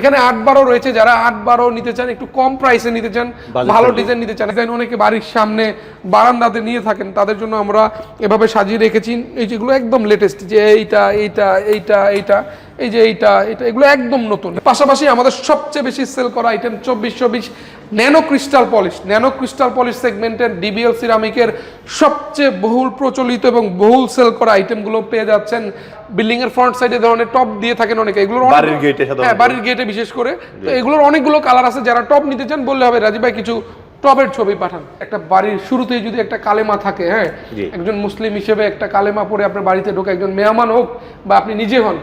এখানে আট বারো রয়েছে যারা আট বারো নিতে চান একটু কম প্রাইসে নিতে চান ভালো ডিজাইন নিতে চান। ডিজাইন অনেকে বাড়ির সামনে বারান্দাতে নিয়ে থাকেন তাদের জন্য আমরা এভাবে সাজিয়ে রেখেছি। এই যেগুলো একদম লেটেস্ট যে এইটা এইটা এইটা এইটা এই যে এইটা এটা এগুলো একদম নতুন। পাশাপাশি আমাদের সবচেয়ে বেশি সেল করা আইটেম চব্বিশ চব্বিশ nano crystal polish nano crystal polish সেগমেন্টের ডিবিএল সিরামিকের সবচেয়ে বহুল প্রচলিত এবং বহুল সেল করা আইটেমগুলো পেয়ে যাচ্ছেন বিল্ডিং এর ফ্রন্ট সাইডে ধরনের টপ দিয়ে থাকেন অনেকে। এগুলোর বাড়ির gate হ্যাঁ, বাড়ির গেটে বিশেষ করে। তো এগুলোর অনেকগুলো কালার আছে যারা টপ নিতে চান বললে হবে রাজীব ভাই কিছু টপের ছবি পাঠান। একটা বাড়ির শুরুতেই যদি একটা কালেমা থাকে হ্যাঁ? একজন মুসলিম হিসেবে একটা কালেমা পরে আপনার বাড়িতে ঢোকে একজন মেহমান হোক বা আপনি নিজে হন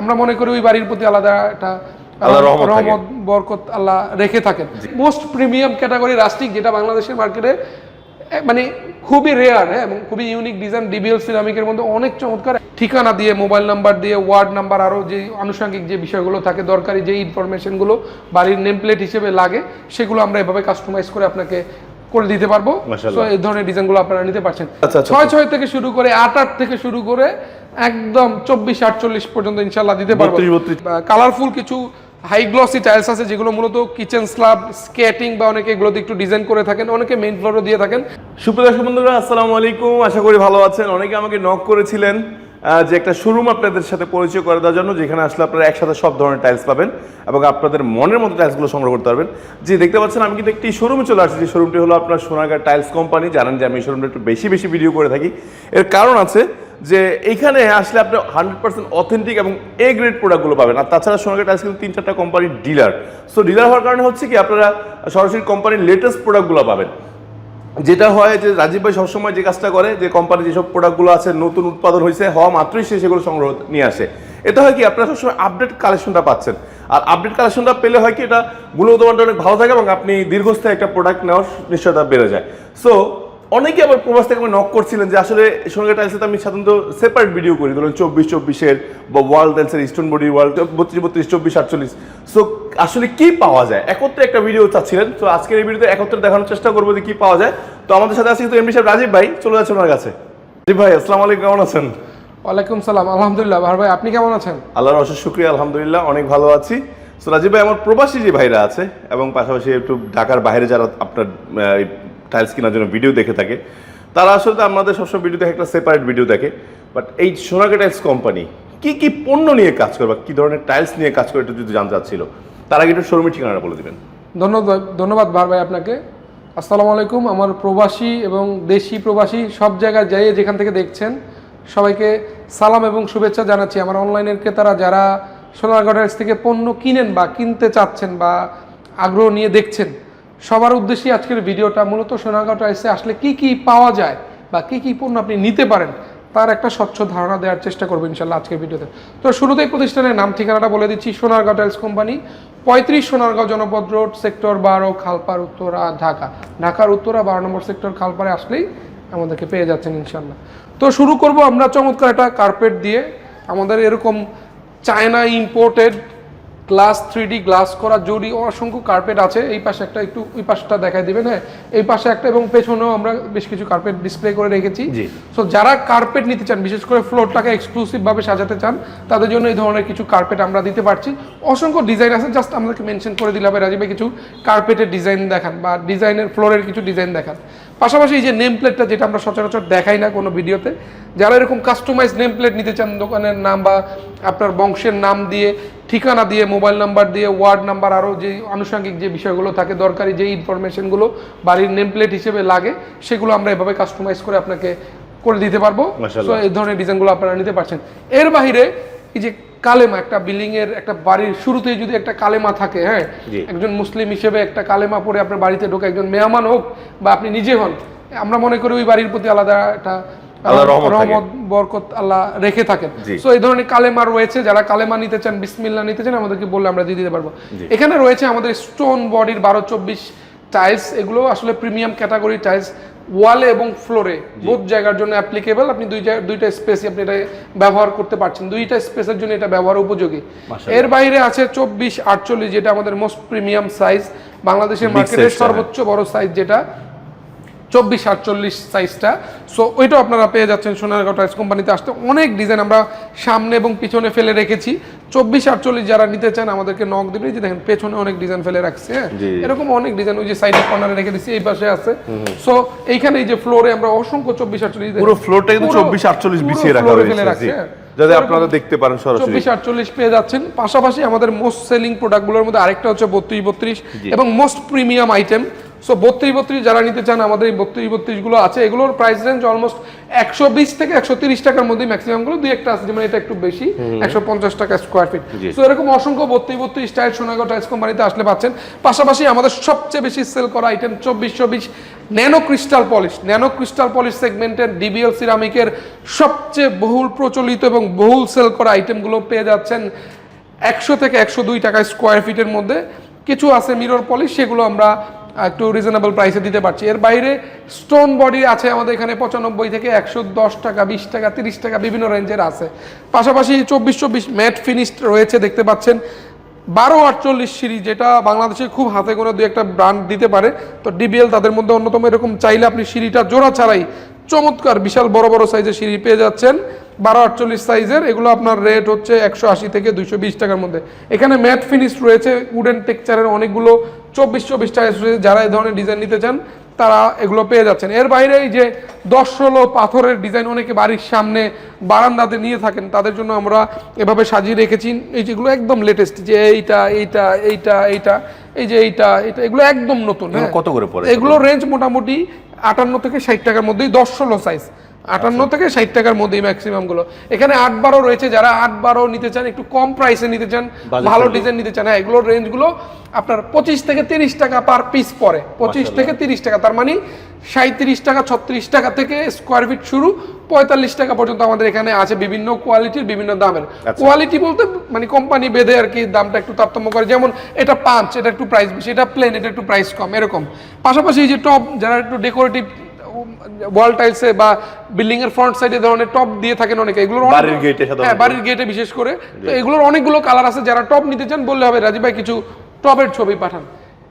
আমরা মনে করি ওই বাড়ির প্রতি আলাদা একটা রহমত বরকত আল্লাহ রেখে থাকেন। মোস্ট প্রিমিয়াম ক্যাটাগরি রাস্টিক যেটা বাংলাদেশের মার্কেটে মানে খুবই রেয়ার হ্যাঁ এবং খুবই ইউনিক ডিজাইন ডিবিএল সিরামিকের মধ্যে অনেক চমৎকার। ঠিকানা দিয়ে মোবাইল নাম্বার দিয়ে ওয়ার্ড নাম্বার আরও যে আনুষঙ্গিক যে বিষয়গুলো থাকে দরকারি যে ইনফরমেশনগুলো বাড়ির নেম প্লেট হিসেবে লাগে সেগুলো আমরা এভাবে কাস্টমাইজ করে আপনাকে করে দিতে পারব। এই ধরনের ডিজাইনগুলো আপনারা নিতে পারছেন। আচ্ছা, আচ্ছা, ছয় ছয় থেকে শুরু করে আট আট থেকে শুরু করে একদম চব্বিশ আটচল্লিশ পর্যন্ত ইনশাল্লাহ দিতে পারব। 32 32 কালারফুল কিছু হাই গ্লসি টাইলস আছে যেগুলো মূলত কিচেন স্ল্যাব স্কেটিং বা অনেকে এগুলোতে একটু ডিজাইন করে থাকেন অনেকে মেইন ফ্লোরও দিয়ে থাকেন। সুপ্রিয় দর্শক বন্ধুরা আসসালামু আলাইকুম। আশা করি ভালো আছেন। অনেকে আমাকে নক করেছিলেন যে একটা শোরুম আপনাদের সাথে পরিচয় করে দেওয়ার জন্য যেখানে আসলে আপনারা একসাথে সব ধরনের টাইলস পাবেন এবং আপনাদের মনের মতো টাইলসগুলো সংগ্রহ করতে পারবেন। যে দেখতে পাচ্ছেন আমি কিন্তু একটি শোরুমে চলে আসছি। যে শোরুমটি হলো আপনার সোনাগার টাইলস কোম্পানি জানেন যে আমি এই শোরুমটা একটু বেশি বেশি ভিডিও করে থাকি। এর কারণ আছে যে এইখানে আসলে আপনি হান্ড্রেড পার্সেন্ট অথেন্টিক এবং এ গ্রেড প্রোডাক্টগুলো পাবেন। আর তাছাড়া সোনাগার টাইলস কিন্তু তিন চারটা কোম্পানির ডিলার সো ডিলার হওয়ার কারণে হচ্ছে কি, আপনারা সরাসরি কোম্পানির লেটেস্ট প্রোডাক্টগুলো পাবেন। যেটা হয় যে রাজীব ভাই সবসময় যে কাজটা করে, যে কোম্পানি যেসব প্রোডাক্টগুলো আছে, নতুন উৎপাদন হয়েছে, হওয়া মাত্রই সে সেগুলো সংগ্রহ নিয়ে আসে। এটা হয় কি, আপনারা সবসময় আপডেট কালেকশনটা পাচ্ছেন। আর আপডেট কালেকশনটা পেলে হয় কি, এটা গুণগত মানটা অনেক ভালো থাকে এবং আপনি দীর্ঘস্থায়ী একটা প্রোডাক্ট নেওয়ার নিশ্চয়তা বেড়ে যায়। সো অনেকে আবার প্রবাস থেকে আমি নক করছিলেন যে আসলে সোনাগা টাইলসে তো আমি সাধারণত সেপারেট ভিডিও করি ধরুন চব্বিশ চব্বিশের বা ওয়ার্ল্ড টাইলসের স্টোন বডি ওয়ার্ল্ড বত্রিশ বত্রিশ চব্বিশ আটচল্লিশ। সো আসলে কি পাওয়া যায়? একত্রে একটা ভিডিও চাচ্ছিলেন তো আজকের এই ভিডিওতে একত্রে দেখানোর চেষ্টা করব যে কি পাওয়া যায়। তো আমাদের সাথে আছে কিন্তু এমডি সাহেব রাজীব ভাই চলে যাচ্ছে ওনার কাছে। রাজীব ভাই আসসালামু আলাইকুম কেমন আছেন? ওয়ালাইকুম সালাম আলহামদুলিল্লাহ ভার ভাই আপনি কেমন আছেন? আল্লাহর অশেষ শুক্রিয়া আলহামদুলিল্লাহ অনেক ভালো আছি। সো রাজীব ভাই আমার প্রবাসী যে ভাইরা আছে এবং পাশাপাশি একটু ঢাকার বাইরে যারা আপনার টাইলস কেনার জন্য ভিডিও দেখে থাকে। তারা আসলে আমাদের সবসময় ভিডিও দেখে একটা সেপারেট ভিডিও দেখে। বাট এই সোনাকে টাইলস কোম্পানি কি কি পণ্য নিয়ে কাজ করে বা কী ধরনের টাইলস নিয়ে কাজ করে একটু যদি জানতে চাচ্ছিল, তার আগে একটু শোরুমের ঠিকানাটা বলে দেবেন। ধন্যবাদ ধন্যবাদ ভার ভাই আপনাকে। আসসালামু আলাইকুম, আমার প্রবাসী এবং দেশি প্রবাসী সব জায়গায় যাই যেখান থেকে দেখছেন, সবাইকে সালাম এবং শুভেচ্ছা জানাচ্ছি। আমার অনলাইনের ক্রেতারা যারা সোনারগাঁ টাইলস থেকে পণ্য কিনেন বা কিনতে চাচ্ছেন বা আগ্রহ নিয়ে দেখছেন সবার উদ্দেশ্যে আজকের ভিডিওটা মূলত সোনারগাঁ টাইলসে আসলে কি কি পাওয়া যায় বা কি কি পণ্য আপনি নিতে পারেন, তার একটা স্বচ্ছ ধারণা দেওয়ার চেষ্টা করব ইনশাল্লাহ আজকের ভিডিওতে। তো শুরুতেই প্রতিষ্ঠানের নাম ঠিকানাটা বলে দিচ্ছি, সোনারগাঁও টাইলস কোম্পানি, পঁয়ত্রিশ সোনারগাঁও জনপদ রোড, সেক্টর বারো খালপার উত্তরা, ঢাকা। ঢাকার উত্তরা বারো নম্বর সেক্টর খালপারে আসলেই আমাদেরকে পেয়ে যাচ্ছেন ইনশাল্লাহ। তো শুরু করব আমরা চমৎকার একটা কার্পেট দিয়ে। আমাদের এরকম China imported glass three D glass করা জরি অসংখ্য কার্পেট আছে। এই পাশে একটা একটু ওই পাশটা দেখাই দিবেন হ্যাঁ। এই পাশে একটা এবং পেছনেও আমরা বেশ কিছু কার্পেট ডিসপ্লে করে রেখেছি। সো যারা কার্পেট নিতে চান বিশেষ করে ফ্লোরটাকে এক্সক্লুসিভ ভাবে সাজাতে চান তাদের জন্য এই ধরনের কিছু কার্পেট আমরা দিতে পারছি। অসংখ্য ডিজাইন আছে জাস্ট আমাদেরকে মেনশন করে দিলে হবে রাজীবে কিছু কার্পেটের ডিজাইন দেখান বা ডিজাইনের ফ্লোরের কিছু ডিজাইন দেখান। পাশাপাশি এই যে নেম প্লেটটা যেটা আমরা সচরাচর দেখাই না কোনো ভিডিওতে যারা এরকম কাস্টমাইজ নেম প্লেট নিতে চান দোকানের নাম বা আপনার বংশের নাম দিয়ে ঠিকানা দিয়ে মোবাইল নাম্বার দিয়ে ওয়ার্ড নাম্বার আরও যে আনুষঙ্গিক যে বিষয়গুলো থাকে দরকারি যে ইনফরমেশনগুলো বাড়ির নেম প্লেট হিসেবে লাগে সেগুলো আমরা এভাবে কাস্টমাইজ করে আপনাকে করে দিতে পারব। এই ধরনের ডিজাইনগুলো আপনারা নিতে পারছেন। এর বাইরে এই যে কালেমা একটা বিল্ডিং এর একটা বাড়ির শুরুতেই যদি একটা কালেমা থাকে হ্যাঁ? একজন মুসলিম হিসেবে একটা কালেমা পরে আপনার বাড়িতে ঢোকে একজন মেহমান হোক বা আপনি নিজে হন আমরা মনে করি ওই বাড়ির প্রতি আলাদা একটা রহমত বরকত আল্লাহ রেখে থাকেন। সো এই ধরনের কালেমা রয়েছে যারা কালেমা নিতে চান বিসমিল্লা নিতে চান আমাদেরকে বললে আমরা দিয়ে দিতে পারব। এখানে রয়েছে আমাদের স্টোন বডির বারো চব্বিশ টাইলস এগুলো আসলে প্রিমিয়াম ক্যাটাগরি টাইলস ওয়ালে এবং ফ্লোরে বোধ জায়গার জন্য অ্যাপ্লিকেবল আপনি দুই জায়গা- দুইটা স্পেস আপনি এটা ব্যবহার করতে পারছেন। দুইটা স্পেসের জন্য এটা ব্যবহার উপযোগী। এর বাইরে আছে চব্বিশ আটচল্লিশ যেটা আমাদের মোস্ট প্রিমিয়াম সাইজ বাংলাদেশের মার্কেটের হ্যাঁ। সর্বোচ্চ বড় সাইজ যেটা চব্বিশ আটচল্লিশ সাইজটা সো ওইটাও আপনারা পেয়ে যাচ্ছেন সোনারগাঁও টাইলস কোম্পানিতে আসতে অনেক ডিজাইন আমরা সামনে এবং পিছনে ফেলে রেখেছি। চব্বিশ আটচল্লিশ যারা নিতে চান আমাদেরকে নক এই যে দেখেন পেছনে অনেক ডিজাইন ফেলে রাখছে হ্যাঁ? এরকম অনেক ডিজাইন ওই যে সাইডের কর্নারে রেখে দিচ্ছি এই পাশে আছে। সো এইখানে এই যে ফ্লোরে আমরা অসংখ্য চব্বিশ আটচল্লিশ পুরো ফ্লোরটা কিন্তু চব্বিশ আটচল্লিশ বিছিয়ে রাখা হয়েছে হ্যাঁ। যাতে আপনারা দেখতে পারেন সরাসরি। চব্বিশ আটচল্লিশ পেয়ে যাচ্ছেন। পাশাপাশি আমাদের মোস্ট সেলিং প্রোডাক্টগুলোর মধ্যে আরেকটা হচ্ছে বত্রিশ বত্রিশ এবং মোস্ট প্রিমিয়াম আইটেম সো বত্রিশ বত্রিশ যারা নিতে চান আমাদের এই বত্রিশ বত্রিশগুলো আছে এগুলোর প্রাইস রেঞ্জ অলমোস্ট একশো বিশ থেকে একশো তিরিশ টাকার মধ্যে ম্যাক্সিমামগুলো দুই একটা আছে যেমন এটা একটু বেশি একশো পঞ্চাশ টাকা স্কোয়ার ফিট। তো এরকম অসংখ্য বত্রিশ বত্রিশ টাইল সোনাগো টাইলস কোম্পানিতে আসলে পাচ্ছেন। পাশাপাশি আমাদের সবচেয়ে বেশি সেল করা আইটেম চব্বিশ চব্বিশ nano crystal polish nano crystal polish সেগমেন্টের ডিবিএল সিরামিকের সবচেয়ে বহুল প্রচলিত এবং বহুল সেল করা আইটেমগুলো পেয়ে যাচ্ছেন একশো থেকে একশো দুই টাকা স্কোয়ার ফিটের মধ্যে। কিছু আছে মিরর পলিশ সেগুলো আমরা একটু রিজনেবল প্রাইসে দিতে পারছি। এর বাইরে স্টোন বডি আছে আমাদের এখানে পঁচানব্বই থেকে একশো দশ টাকা, বিশ টাকা, তিরিশ টাকা বিভিন্ন রেঞ্জের আছে। পাশাপাশি চব্বিশ চব্বিশ ম্যাট ফিনিশড রয়েছে, দেখতে পাচ্ছেন। বারো আটচল্লিশ সিরিজ, যেটা বাংলাদেশে খুব হাতে গোনা দু একটা ব্র্যান্ড দিতে পারে। তো ডিবিএল তাদের মধ্যে অন্যতম, এরকম চাইলে আপনি সিঁড়িটা জোড়া ছাড়াই চমৎকার, বিশাল বড় বড় সাইজের সিঁড়ি পেয়ে যাচ্ছেন। বারো আটচল্লিশ সাইজের এগুলো আপনার রেট হচ্ছে একশো আশি থেকে দুইশো বিশ টাকার মধ্যে। এখানে ম্যাট ফিনিশ রয়েছে উডেন টেক্সচারের অনেকগুলো চব্বিশ চব্বিশ টাকা রয়েছে যারা এই ধরনের ডিজাইন নিতে চান তারা এগুলো পেয়ে যাচ্ছেন এর বাইরে এই যে দশ ষোলো পাথরের ডিজাইন অনেকে বাড়ির সামনে বারান্দাতে নিয়ে থাকেন তাদের জন্য আমরা এভাবে সাজিয়ে রেখেছি এই যেগুলো একদম লেটেস্ট যে এইটা এইটা এইটা এইটা এই যে এইটা এটা এগুলো একদম নতুন হ্যাঁ। কত করে পড়ে? এগুলো রেঞ্জ মোটামুটি আটান্ন থেকে ষাট টাকার মধ্যেই দশ ষোলো সাইজ আটান্ন থেকে ষাট টাকার মধ্যেই ম্যাক্সিমামগুলো এখানে আট বারো রয়েছে যারা আট বারো নিতে চান একটু কম প্রাইসে নিতে চান ভালো ডিজাইন নিতে চান হ্যাঁ এগুলোর রেঞ্জগুলো আপনার পঁচিশ থেকে তিরিশ টাকা পার পিস পরে পঁচিশ থেকে তিরিশ টাকা তার মানে সাঁত্রিশ টাকা ছত্রিশ টাকা থেকে স্কোয়ার ফিট শুরু পঁয়তাল্লিশ টাকা পর্যন্ত আমাদের এখানে আছে বিভিন্ন কোয়ালিটির বিভিন্ন দামের। কোয়ালিটি বলতে মানে কোম্পানি বেঁধে আর কি দামটা একটু তারতম্য করে। যেমন এটা পাঁচ এটা একটু প্রাইস বেশি এটা প্লেন এটা একটু প্রাইস কম এরকম। পাশাপাশি যে টপ যারা একটু ডেকোরেটিভ ওয়াল টাইলসে বা বিল্ডিং এর ফ্রন্ট সাইডে ধরনের টপ দিয়ে থাকেন অনেকে। এগুলোর বাড়ির হ্যাঁ বাড়ির গেটে বিশেষ করে। তো এগুলোর অনেকগুলো কালার আছে। যারা টপ নিতে চান বললে হবে রাজীব ভাই কিছু টপের ছবি পাঠান।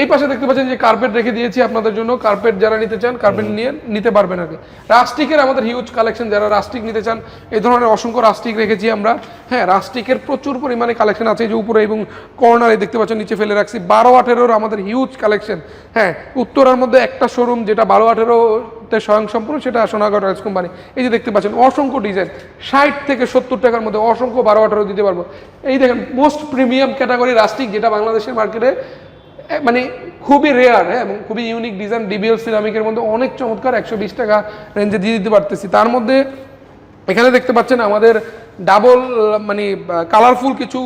এই পাশে দেখতে পাচ্ছেন যে কার্পেট রেখে দিয়েছি আপনাদের জন্য। কার্পেট যারা নিতে চান কার্পেট নিয়ে নিতে পারবেন আর কি রাস্টিকের আমাদের হিউজ কালেকশন যারা রাস্টিক নিতে চান এই ধরনের অসংখ্য রাস্টিক রেখেছি আমরা। হ্যাঁ রাস্টিকের প্রচুর পরিমাণে কালেকশন আছে যে উপরে এবং কর্নারে দেখতে পাচ্ছেন নিচে ফেলে রাখছি। বারো আঠেরোর আমাদের হিউজ কালেকশন হ্যাঁ উত্তরার মধ্যে একটা শোরুম যেটা বারো আঠেরোতে স্বয়ং সম্পূর্ণ সেটা সোনাগড় টাইলস কোম্পানি এই যে দেখতে পাচ্ছেন, অসংখ্য ডিজাইন ষাট থেকে সত্তর টাকার মধ্যে অসংখ্য বারো আঠারো দিতে পারব। এই দেখেন মোস্ট প্রিমিয়াম ক্যাটাগরি রাস্টিক যেটা বাংলাদেশের মার্কেটে মানে খুবই রেয়ার হ্যাঁ এবং খুবই ইউনিক ডিজাইন ডিবিএল সিরামিকের মধ্যে অনেক চমৎকার, একশো বিশ টাকা রেঞ্জে দিয়ে দিতে পারতেছি। তার মধ্যে এখানে দেখতে পাচ্ছেন আমাদের ডাবল মানে কালারফুল কিছু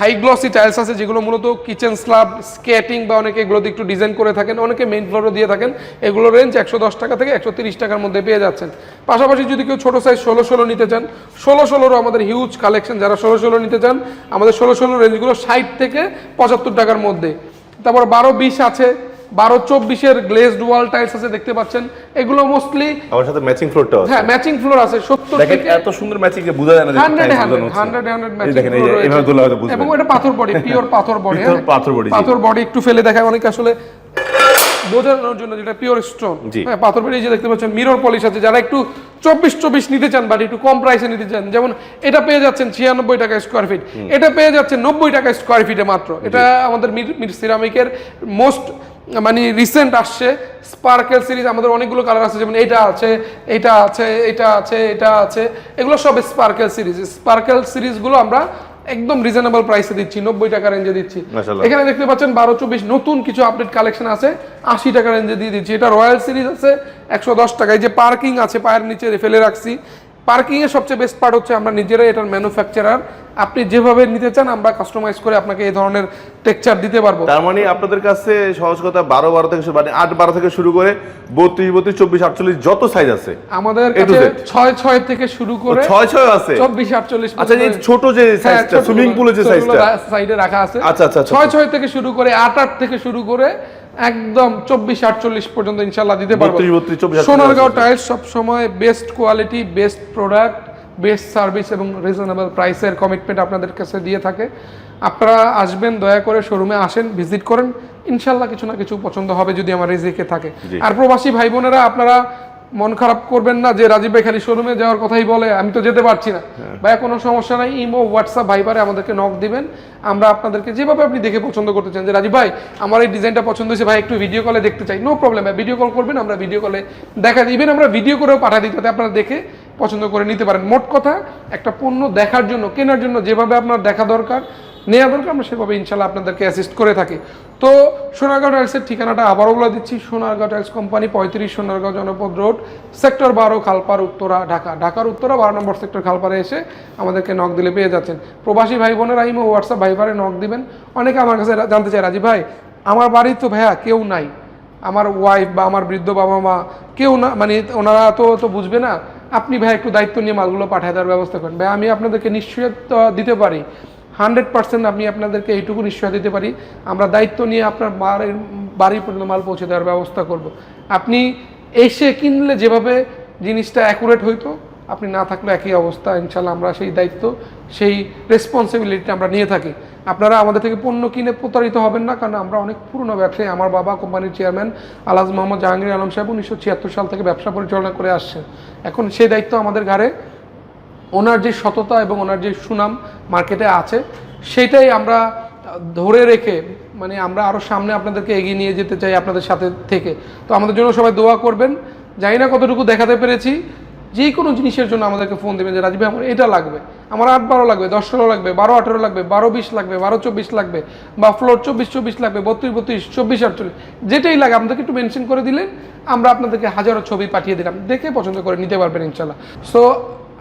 হাই গ্লসি টাইলস আছে, যেগুলো মূলত কিচেন স্লাব, স্কেটিং বা অনেকে এগুলোতে একটু ডিজাইন করে থাকেন। অনেকে মেইন ফ্লোরও দিয়ে থাকেন। এগুলো রেঞ্জ একশো দশ টাকা থেকে একশো তিরিশ টাকার মধ্যে পেয়ে যাচ্ছেন। পাশাপাশি যদি কেউ ছোটো সাইজ ষোলো ষোলো নিতে চান, ষোলো ষোলোরও আমাদের হিউজ কালেকশন যারা ষোলো ষোলো নিতে চান, আমাদের ষোলো ষোলো রেঞ্জগুলো ষাট থেকে পঁচাত্তর টাকার মধ্যে। তারপর বারো বিশ আছে বারো চব্বিশের গ্লেজড ওয়াল টাইলস আছে দেখতে পাচ্ছেন। এগুলো মোস্টলি আমার সাথে ম্যাচিং ফ্লোরটা আছে। হ্যাঁ ম্যাচিং ফ্লোর আছে সত্তর দেখেন এত সুন্দর ম্যাচিং যে বোঝা যায় না হান্ড্রেড হান্ড্রেড ম্যাচিং দেখেন তুললে হয়তো বুঝবেন। এবং এটা পাথর বডি পিওর পাথর বডি পাথর body, জি। পাথর বডি একটু ফেলে দেখায় অনেকে আসলে বোঝানোর জন্য যেটা পিওর স্টোন হ্যাঁ পাথর বডি যে দেখতে পাচ্ছেন মিরর পলিশ আছে। যারা একটু চব্বিশ চব্বিশ নিতে চান বাট একটু কম প্রাইসে নিতে চান যেমন এটা পেয়ে যাচ্ছেন ছিয়ানব্বই টাকা স্কোয়ার ফিট এটা পেয়ে যাচ্ছেন নব্বই টাকা স্কোয়ার ফিটে মাত্র। এটা আমাদের মির- মির সিরামিকের মোস্ট মানে রিসেন্ট আসছে স্পার্কেল সিরিজ আমাদের অনেকগুলো কালার আছে যেমন এটা আছে এটা আছে এটা আছে এটা আছে এগুলো সব স্পার্কেল সিরিজ স্পার্কেল সিরিজগুলো আমরা একদম রিজনেবল প্রাইসে দিচ্ছি নব্বই টাকা রেঞ্জে দিচ্ছি। এখানে দেখতে পাচ্ছেন বারো চব্বিশ নতুন কিছু আপডেট কালেকশন আছে আশি টাকা রেঞ্জে দিয়ে দিচ্ছি। এটা রয়্যাল সিরিজ আছে একশো দশ টাকা। এই যে পার্কিং আছে পায়ের নিচে ফেলে রাখছি। পার্কিং এর সবচেয়ে বেস্ট পার্ট হচ্ছে আমরা নিজেরাই এটার ম্যানুফ্যাকচারার আপনি যেভাবে নিতে চান আমরা কাস্টমাইজ করে আপনাকে এই ধরনের টেক্সচার দিতে পারব। তার মানে আপনাদের কাছে সহজ কথা বারো বারো থেকে মানে আট বারো থেকে শুরু করে বত্রিশ বত্রিশ চব্বিশ আটচল্লিশ যত সাইজ আছে। আমাদের কাছে। ছয় ছয় থেকে শুরু করে ছয় ছয় আছে? চব্বিশ আটচল্লিশ আচ্ছা এই ছোট যে সাইজটা সুইমিং পুলের যে সাইজটা সাইডে রাখা আছে। আচ্ছা, আচ্ছা, আচ্ছা, ছয় ছয় থেকে শুরু করে আট আট থেকে শুরু করে একদম চব্বিশ আটচল্লিশ পর্যন্ত ইনশাল্লাহ দিতে পারব। 32, 32, 24, 48 সোনারগাঁও টাইলস সবসময় best quality best product best service এবং রিজনেবল প্রাইসের কমিটমেন্ট আপনাদের কাছে দিয়ে থাকে। আপনারা আসবেন দয়া করে শোরুমে আসেন ভিজিট করেন। ইনশাল্লাহ কিছু না কিছু পছন্দ হবে যদি আমার রিজিকে থাকে। আর প্রবাসী ভাই বোনেরা আপনারা মন খারাপ করবেন না যে রাজীব ভাই খালি শোরুমে যাওয়ার কথাই বলে আমি তো যেতে পারছি না। ভাইয়া কোনো সমস্যা নাই ইমো হোয়াটসঅ্যাপ ভাইবারে আমাদেরকে নক দিবেন। আমরা আপনাদেরকে যেভাবে আপনি দেখে পছন্দ করতে চান যে রাজীব ভাই আমার এই ডিজাইনটা পছন্দ হয়েছে ভাই একটু ভিডিও কলে দেখতে চাই। নো প্রবলেম ভাই ভিডিও কল করবেন আমরা ভিডিও কলে দেখা দিবেন আমরা ভিডিও করেও পাঠা দিই যাতে আপনারা দেখে পছন্দ করে নিতে পারেন। মোট কথা একটা পণ্য দেখার জন্য কেনার জন্য যেভাবে আপনার দেখা দরকার নেওয়া দরকার, আমরা সেভাবে ইনশাল্লাহ আপনাদেরকে অ্যাসিস্ট করে থাকি। তো সোনারগাঁও টাইলসের ঠিকানাটা আবারও বলে দিচ্ছি, সোনারগাঁও টাইলস কোম্পানি পঁয়ত্রিশ সোনারগাঁও জনপদ রোড, সেক্টর বারো, খালপার, উত্তরা, ঢাকা। ঢাকার উত্তরা বারো নম্বর সেক্টর খালপারে এসে আমাদেরকে নক দিলে পেয়ে যাচ্ছেন। প্রবাসী ভাই বোনেরা ইমো হোয়াটসঅ্যাপ ভাইবারে নক দিবেন। অনেকে আমার কাছে জানতে চায় রাজি ভাই, আমার বাড়ি তো ভাইয়া কেউ নাই। আমার ওয়াইফ বা আমার বৃদ্ধ বাবা মা কেউ না মানে ওনারা তো তো বুঝবে না। আপনি ভাই একটু দায়িত্ব নিয়ে মালগুলো পাঠিয়ে দেওয়ার ব্যবস্থা করেন। ভাই আমি আপনাদেরকে নিশ্চয়তা দিতে পারি। হান্ড্রেড পার্সেন্ট আমি আপনাদেরকে এইটুকু নিশ্চয় দিতে পারি। আমরা দায়িত্ব নিয়ে আপনার বাড়ির বাড়ি পর্যন্ত মাল পৌঁছে দেওয়ার ব্যবস্থা করব। আপনি এসে কিনলে যেভাবে জিনিসটা অ্যাকুরেট হইতো, আপনি না থাকলে একই অবস্থা ইনশাল্লাহ আমরা সেই দায়িত্ব, সেই রেসপন্সিবিলিটি আমরা নিয়ে থাকি। আপনারা আমাদের থেকে পণ্য কিনে প্রতারিত হবেন না, কারণ আমরা অনেক পুরনো ব্যবসায়ী। আমার বাবা কোম্পানির চেয়ারম্যান আলাজ মোহাম্মদ জাহাঙ্গীর আলম সাহেব উনিশশো ছিয়াত্তর সাল থেকে ব্যবসা পরিচালনা করে আসছেন। এখন সেই দায়িত্ব আমাদের ঘাড়ে। ওনার যে সততা এবং ওনার যে সুনাম মার্কেটে আছে, সেটাই আমরা ধরে রেখে মানে আমরা আরও সামনে আপনাদেরকে এগিয়ে নিয়ে যেতে চাই আপনাদের সাথে থেকে। তো আমাদের জন্য সবাই দোয়া করবেন। জানি না কতটুকু দেখাতে পেরেছি। যে কোনো জিনিসের জন্য আমাদেরকে ফোন দেবেন যে, রাজীব আমার এটা লাগবে। আমার আট বারো লাগবে, দশ ষোলো লাগবে, বারো আঠেরো লাগবে, বারো বিশ লাগবে, বারো চব্বিশ লাগবে, বা ফ্লোর চব্বিশ চব্বিশ লাগবে, বত্রিশ বত্রিশ, চব্বিশ আটচল্লিশ, যেটাই লাগে আমাদেরকে একটু মেনশন করে দিলেন আমরা আপনাদেরকে হাজারো ছবি পাঠিয়ে দিলাম। দেখে পছন্দ করে নিতে পারবেন ইনশাল্লাহ। সো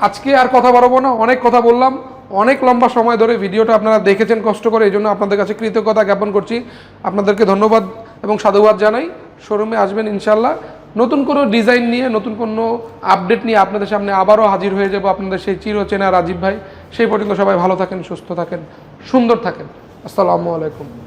আজকে আর কথা বাড়াবো না। অনেক কথা বললাম। অনেক লম্বা সময় ধরে ভিডিওটা আপনারা দেখেছেন কষ্ট করে এই জন্য আপনাদের কাছে কৃতজ্ঞতা জ্ঞাপন করছি। আপনাদেরকে ধন্যবাদ এবং সাধুবাদ জানাই। শোরুমে আসবেন ইনশাল্লাহ নতুন কোনো ডিজাইন নিয়ে, নতুন কোনো আপডেট নিয়ে আপনাদের সামনে আবারও হাজির হয়ে যাব আপনাদের সেই চিরচেনা রাজীব ভাই। সেই পর্যন্ত সবাই ভালো থাকেন, সুস্থ থাকেন, সুন্দর থাকেন। আসসালামু আলাইকুম।